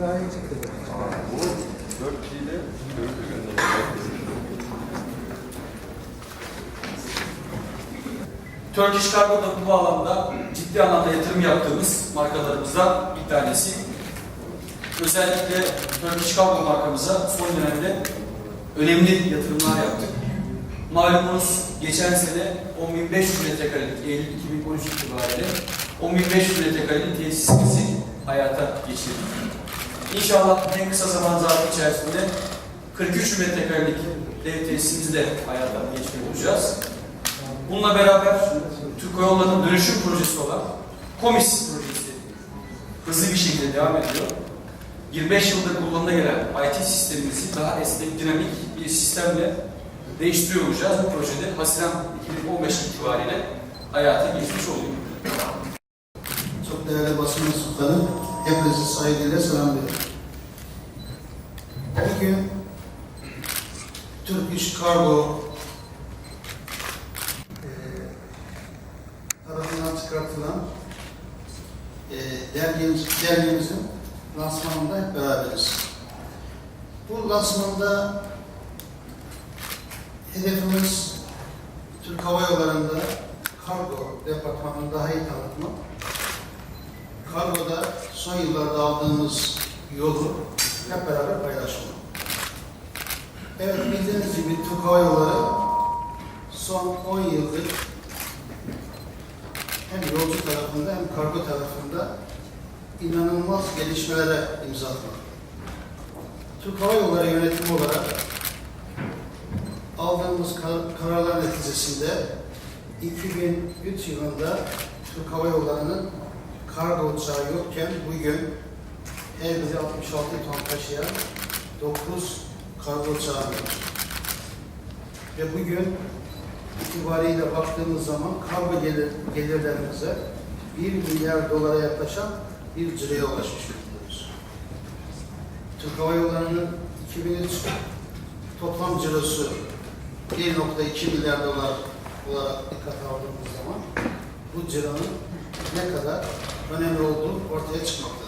Daha iyi çıktı. Bu 4 kişiyle görüntü gönderiyor. Turkish Cargo da bu bağlamda ciddi anlamda yatırım yaptığımız markalarımızdan bir tanesi. Özellikle Turkish Cargo markamıza son dönemde önemli yatırımlar yaptık. Malumunuz geçen sene 10.500 metrekarelik Eylül 2013 itibariyle 10.500 metrekarelik tesisimizi hayata geçirdik. İnşallah en kısa zaman zarfı içerisinde 43 metrekarelik dev tesisimizi de hayata geçiriyor olacağız. Bununla beraber Türk Yolları'nın dönüşüm projesi olan KOMİS projesi hızlı bir şekilde devam ediyor. 25 yıldır kullanıla gelen IT sistemimizi daha esnek, dinamik bir sistemle değiştiriyor olacağız. Bu projede Haziran 2015 itibariyle hayata geçmiş oluyor. Çok değerli basın mensupları, hepinizi saygıyla selamlıyorum. Bugün Turkish Cargo eee tarafından çıkartılan eee dergimiz, dergimizin lansmanında hep beraberiz. Bu lansmanda hedefimiz Türk Hava Yolları'nda kargo departmanını daha iyi tanıtmak, kargoda son yıllarda aldığımız yolu hep beraber paylaşmak. Evet bildiğiniz gibi Türk Hava Yolları son 10 yıldır hem yolcu tarafında hem kargo tarafında inanılmaz gelişmelere imza atmak. Türk Hava Yolları yönetimi olarak aldığımız kar- kararlar neticesinde 2003 yılında Türk Hava Yolları'nın kargo uçağı yokken bugün her biri 66 ton taşıyan 9 kargo uçağı var. Ve bugün itibariyle baktığımız zaman kargo gelir, gelirlerimize 1 milyar dolara yaklaşan bir ciraya ulaşmış bulunuyoruz. Türk Hava Yolları'nın 2003 toplam cirosu 1.2 milyar dolar olarak dikkate aldığımız zaman bu cironun ne kadar önemli olduğu ortaya çıkmaktadır.